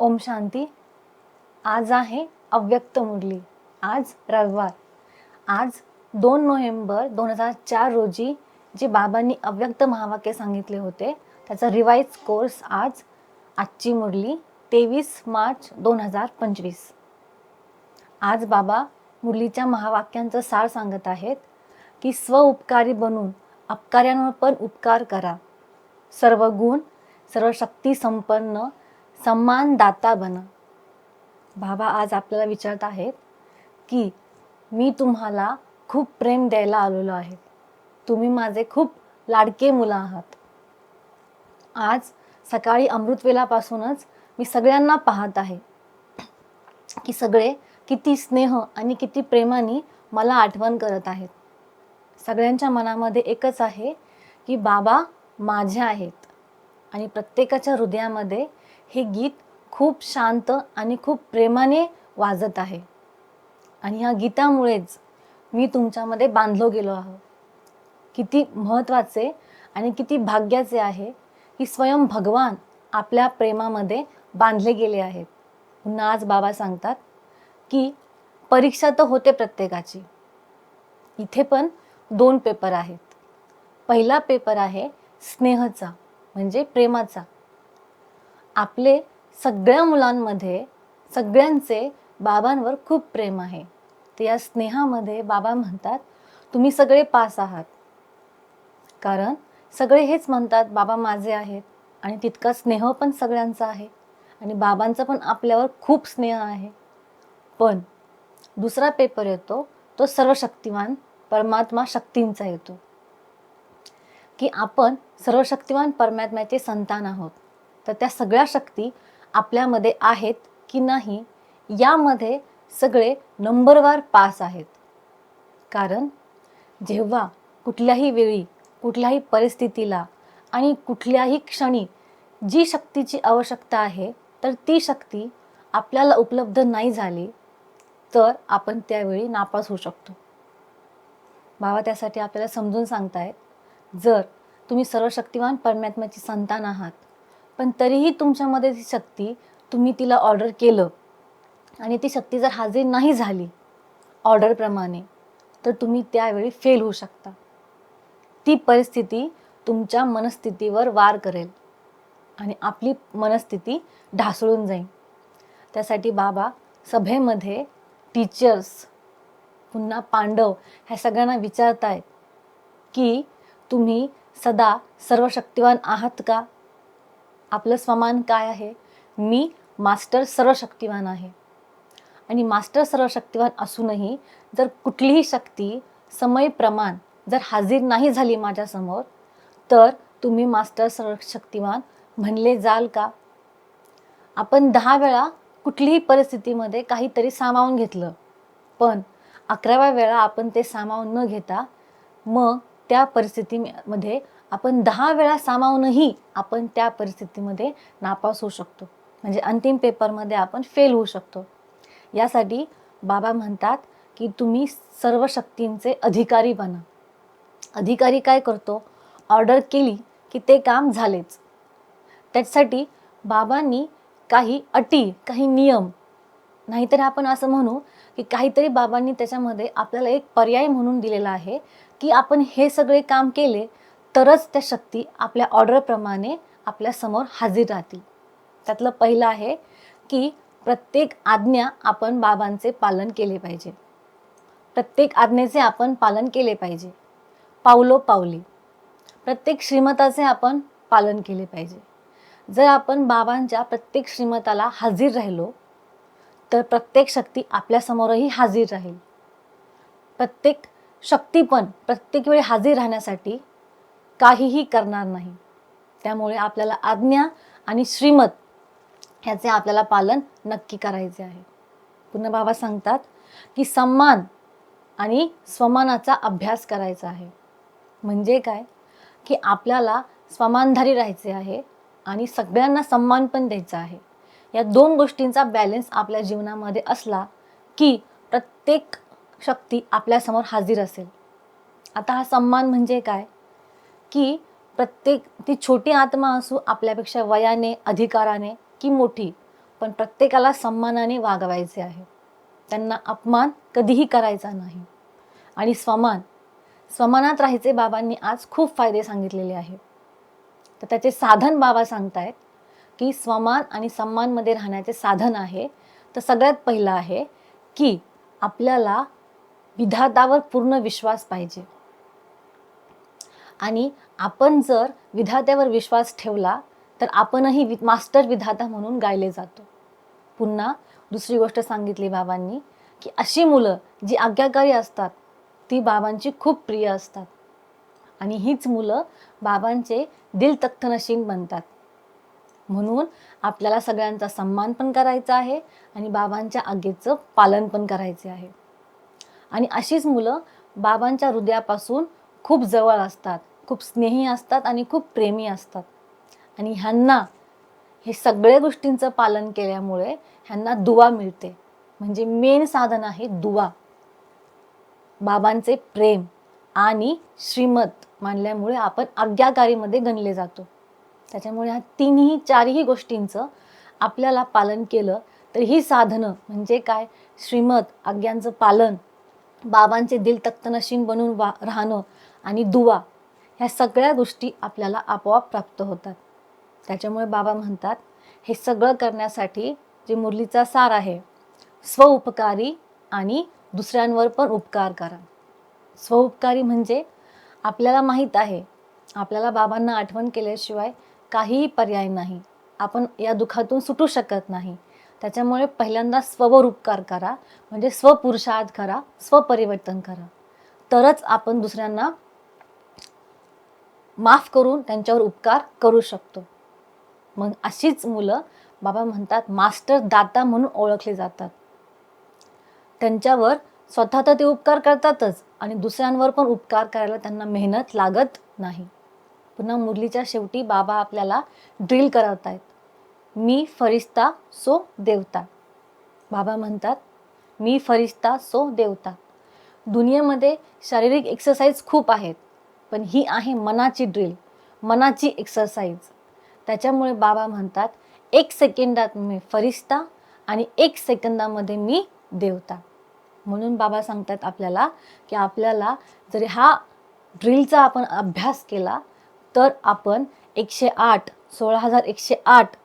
ओम शांती. आज आहे अव्यक्त मुरली. आज रविवार. आज दोन नोव्हेंबर दोन हजार चार रोजी जे बाबांनी अव्यक्त महावाक्य सांगितले होते त्याचा रिवाईज कोर्स आज आजची मुरली तेवीस मार्च दोन हजार पंचवीस. आज बाबा मुरलीच्या महावाक्यांचं सार सांगत आहेत की स्वउपकारी बनून अपकार्यांवर पण उपकार करा. सर्व गुण सर्व शक्ती संपन्न सम्मान दाता बना. बाबा आज आपल्याला विचारत आहेत की मी तुम्हाला खूप प्रेम द्यायला आलेलो आहे. तुम्ही माझे खूप लाडके मुलं आहात. आज सकाळी अमृतवेलापासूनच मी सगळ्यांना पाहत आहे की सगळे किती स्नेह आणि किती प्रेमाने मला आठवण करत आहेत. सगळ्यांच्या मनामध्ये एकच आहे की बाबा माझ्या आहेत आणि प्रत्येकाच्या हृदयामध्ये हे गीत खूप शांत आणि खूप प्रेमाने वाजत आहे. आणि ह्या गीतामुळेच मी तुमच्यामध्ये बांधलो गेलो आहो. किती महत्त्वाचे आणि किती भाग्याचे आहे की स्वयं भगवान आपल्या प्रेमामध्ये बांधले गेले आहेत. पुन्हा आज बाबा सांगतात की परीक्षा तर होते प्रत्येकाची. इथे पण दोन पेपर आहेत. पहिला पेपर आहे स्नेहचा म्हणजे प्रेमाचा. आपले सगळ्या मुलांमध्ये सगळ्यांचे बाबांवर खूप प्रेम आहे. तर या स्नेहामध्ये बाबा म्हणतात तुम्ही सगळे पास आहात. कारण सगळे हेच म्हणतात बाबा माझे आहेत आणि तितका स्नेह पण सगळ्यांचा आहे आणि बाबांचा पण आपल्यावर खूप स्नेह आहे. पण दुसरा पेपर येतो तो सर्वशक्तिवान परमात्मा शक्तींचा येतो. की आपण सर्वशक्तिवान परमात्म्याचे संतान आहोत. तर त्या सगळ्या शक्ती आपल्यामध्ये आहेत की नाही यामध्ये सगळे नंबरवार पास आहेत. कारण जेव्हा कुठल्याही वेळी कुठल्याही परिस्थितीला आणि कुठल्याही क्षणी जी शक्तीची आवश्यकता आहे तर ती शक्ती आपल्याला उपलब्ध नाही झाली तर आपण त्यावेळी नापास होऊ शकतो. बाबा त्यासाठी आपल्याला समजून सांगतायत जर तुम्ही सर्वशक्तिवान परमात्म्याची संतान आहात पण तरीही तुमच्यामध्ये ती शक्ती तुम्ही तिला ऑर्डर केलं आणि ती शक्ती जर हाजीर नाही झाली ऑर्डरप्रमाणे तर तुम्ही त्यावेळी फेल होऊ शकता. ती परिस्थिती तुमच्या मनस्थितीवर वार करेल आणि आपली मनस्थिती ढासळून जाईल. त्यासाठी बाबा सभेमध्ये टीचर्स पुन्हा पांडव ह्या सगळ्यांना विचारतायत की तुम्ही सदा सर्वशक्तिवान आहात का? आपलं स्वमान काय आहे? मी मास्टर सर्वशक्तिवान आहे. आणि मास्टर सर्वशक्तिवान असूनही जर कुठलीही शक्ती समय प्रमाण जर हाजीर नाही झाली माझ्यासमोर तर तुम्ही मास्टर सर्वशक्तिवान म्हणले जाल का? आपण दहा वेळा कुठलीही परिस्थितीमध्ये काहीतरी सामावून घेतलं. पण अकराव्या वेळा आपण ते सामावून न घेता मग त्या परिस्थितीमध्ये आपण दहा वेळा सामावूनही आपण त्या परिस्थितीमध्ये नापास होऊ शकतो. म्हणजे अंतिम पेपरमध्ये आपण फेल होऊ शकतो. यासाठी बाबा म्हणतात की तुम्ही सर्व शक्तींचे अधिकारी बना. अधिकारी काय करतो? ऑर्डर केली की ते काम झालेच. त्यासाठी बाबांनी काही अटी काही नियम नाहीतर आपण असं म्हणू की काहीतरी बाबांनी त्याच्यामध्ये आपल्याला एक पर्याय म्हणून दिलेला आहे की आपण हे सगळे काम केले तरच त्या शक्ती आपल्या ऑर्डरप्रमाणे आपल्यासमोर हाजीर राहतील. त्यातलं पहिलं आहे की प्रत्येक आज्ञा आपण बाबांचे पालन केले पाहिजे. प्रत्येक आज्ञेचे आपण पालन केले पाहिजे. पावलो पावली. प्रत्येक श्रीमताचे आपण पालन केले पाहिजे. जर आपण बाबांच्या प्रत्येक श्रीमताला हाजीर राहिलो तर प्रत्येक शक्ती आपल्यासमोरही हजर राहील. प्रत्येक शक्ती पण प्रत्येक वेळी हजर राहण्यासाठी काहीही करणार नाही. त्यामुळे आपल्याला आज्ञा आणि श्रीमत ह्याचे आपल्याला पालन नक्की करायचे आहे. पुन्हा बाबा सांगतात की सम्मान आणि स्वमानाचा अभ्यास करायचा आहे. म्हणजे काय? की आपल्याला स्वमानधारी राहायचे आहे आणि सगळ्यांना सन्मान पण द्यायचा आहे. या दोन गोष्टींचा बॅलेन्स आपल्या जीवनामध्ये असला की प्रत्येक शक्ती आपल्यासमोर हाजीर असेल. आता हा सन्मान म्हणजे काय? की प्रत्येक ती छोटी आत्मा असू आपल्यापेक्षा वयाने अधिकाराने की मोठी पण प्रत्येकाला सन्मानाने वागवायचे आहे. त्यांना अपमान कधीही करायचा नाही. आणि स्वमान स्वमानात राहायचे बाबांनी आज खूप फायदे सांगितलेले आहे तर त्याचे साधन बाबा सांगतायत की स्वमान आणि सम्मानमध्ये राहण्याचे साधन आहे. तर सगळ्यात पहिलं आहे की आपल्याला विधातावर पूर्ण विश्वास पाहिजे. आणि आपण जर विधात्यावर विश्वास ठेवला तर आपणही वि मास्टर विधाता म्हणून गायले जातो. पुन्हा दुसरी गोष्ट सांगितली बाबांनी की अशी मुलं जी आज्ञाकारी असतात ती बाबांची खूप प्रिय असतात. आणि हीच मुलं बाबांचे दिल तख्तनशीन बनतात. म्हणून आपल्याला सगळ्यांचा सन्मान पण करायचा आहे आणि बाबांच्या आज्ञेचं पालन पण करायचे आहे. आणि अशीच मुलं बाबांच्या हृदयापासून खूप जवळ असतात. खूप स्नेही असतात आणि खूप प्रेमी असतात. आणि ह्यांना हे सगळ्या गोष्टींचं पालन केल्यामुळे ह्यांना दुवा मिळते. म्हणजे मेन साधन आहे दुवा. बाबांचे प्रेम आणि श्रीमत मानल्यामुळे आपण आज्ञाकारीमध्ये गणले जातो. त्याच्यामुळे ह्या तिन्ही चारही गोष्टींचं आपल्याला पालन केलं तर ही साधनं म्हणजे काय? श्रीमत आज्ञांचं पालन बाबांचे दिल तख्तनशीन बनून वा राहणं आणि दुवा ह्या सगळ्या गोष्टी आपल्याला आपोआप प्राप्त होतात. त्याच्यामुळे बाबा म्हणतात हे सगळं करण्यासाठी जे मुरलीचा सार आहे स्वउपकारी आणि दुसऱ्यांवर पण उपकार करा. स्वउपकारी म्हणजे आपल्याला माहीत आहे आपल्याला बाबांना आठवण केल्याशिवाय काहीही पर्याय नाही. आपण या दुःखातून सुटू शकत नाही. त्याच्यामुळे पहिल्यांदा स्ववर उपकार करा म्हणजे स्वपुरुषार्थ करा स्वपरिवर्तन करा. तरच आपण दुसऱ्यांना माफ करून त्यांच्यावर उपकार करू शकतो. मग अशीच मुलं बाबा म्हणतात मास्टर दाता म्हणून ओळखले जातात. त्यांच्यावर स्वतः तर ते उपकार करतातच आणि दुसऱ्यांवर पण उपकार करायला त्यांना मेहनत लागत नाही. पुन्हा मुरलीच्या शेवटी बाबा आपल्याला ड्रिल करत आहेत मी फरिस्ता सो देवता. बाबा म्हणतात मी फरिस्ता सो देवता. दुनियेमध्ये शारीरिक एक्सरसाइज खूप आहेत पण ही आहे मनाची ड्रिल मनाची एक्सरसाइज त्याच्यामुळे बाबा म्हणतात एक सेकंदात मी फरिस्ता आणि एक सेकंदामध्ये मी देवता. म्हणून बाबा सांगतात आपल्याला की आपल्याला जर हा ड्रिलचा आपण अभ्यास केला तर आपण एकशे आठ सोळा हजार एकशे आठ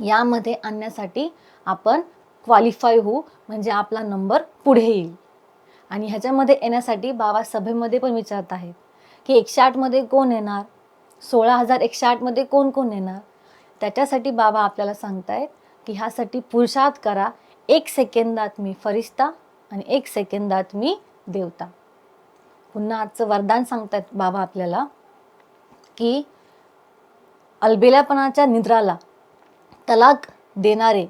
यामध्ये आणण्यासाठी आपण क्वालिफाय होऊ म्हणजे आपला नंबर पुढे येईल. आणि ह्याच्यामध्ये येण्यासाठी बाबा सभेमध्ये पण विचारत आहेत की एकशे आठमध्ये कोण येणार? सोळा हजार एकशे आठमध्ये कोण कोण येणार? त्याच्यासाठी बाबा आपल्याला सांगतायत की ह्यासाठी पुरुषार्थ करा. एक सेकंदात मी फरिश्ता आणि एक सेकंदात मी देवता. पुन्हा आजचं वरदान सांगतात बाबा आपल्याला की अलबेल्यापणाच्या निद्राला तलाक देणारे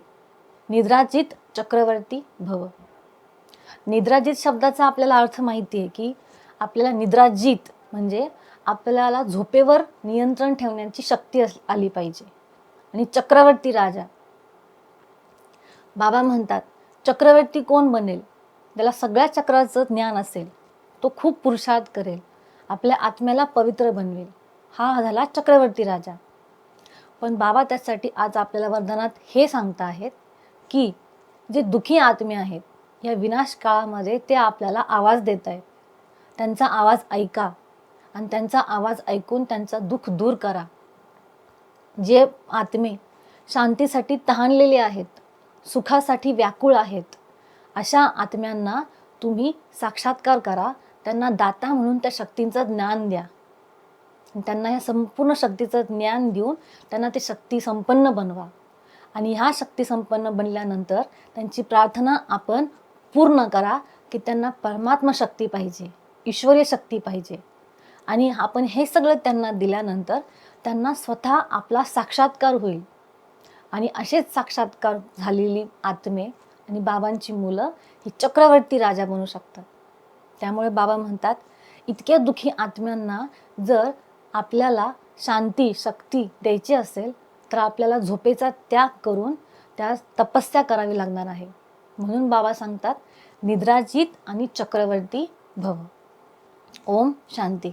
निद्राजित चक्रवर्ती भव. निद्राजित शब्दाचा आपल्याला अर्थ माहिती आहे की आपल्याला निद्राजित म्हणजे आपल्याला झोपेवर नियंत्रण ठेवण्याची शक्ती अस आली पाहिजे. आणि चक्रवर्ती राजा. बाबा म्हणतात चक्रवर्ती कोण बनेल? त्याला सगळ्या चक्राचं ज्ञान असेल. तो खूप पुरुषार्थ करेल. आपल्या आत्म्याला पवित्र बनवेल. हा झाला चक्रवर्ती राजा. पण बाबा त्यासाठी आज आपल्याला वरदानात हे सांगता आहेत की जे दुखी आत्मे आहेत या विनाश काळामध्ये ते आपल्याला आवाज देत आहेत. त्यांचा आवाज ऐका आणि त्यांचा आवाज ऐकून त्यांचं दुःख दूर करा. जे आत्मे शांतीसाठी तहानलेले आहेत सुखासाठी व्याकुळ आहेत अशा आत्म्यांना तुम्ही साक्षात्कार करा. त्यांना दाता म्हणून त्या शक्तींचं ज्ञान द्या. त्यांना ह्या संपूर्ण शक्तीचं ज्ञान देऊन त्यांना ते शक्ती संपन्न बनवा. आणि ह्या शक्ती संपन्न बनल्यानंतर त्यांची प्रार्थना आपण पूर्ण करा की त्यांना परमात्मा शक्ती पाहिजे ईश्वरीय शक्ती पाहिजे. आणि आपण हे सगळं त्यांना दिल्यानंतर त्यांना स्वतः आपला साक्षात्कार होईल. आणि असेच साक्षात्कार झालेली आत्मे आणि बाबांची मुलं ही चक्रवर्ती राजा बनू शकतात. त्यामुळे बाबा म्हणतात इतक्या दुःखी आत्म्यांना जर आपल्याला शांती शक्ती द्यायची असेल तर आपल्याला झोपेचा त्याग करून त्या तपस्या करावी लागणार आहे. म्हणून बाबा सांगतात निद्राजित आणि चक्रवर्ती भव. ओम शांती.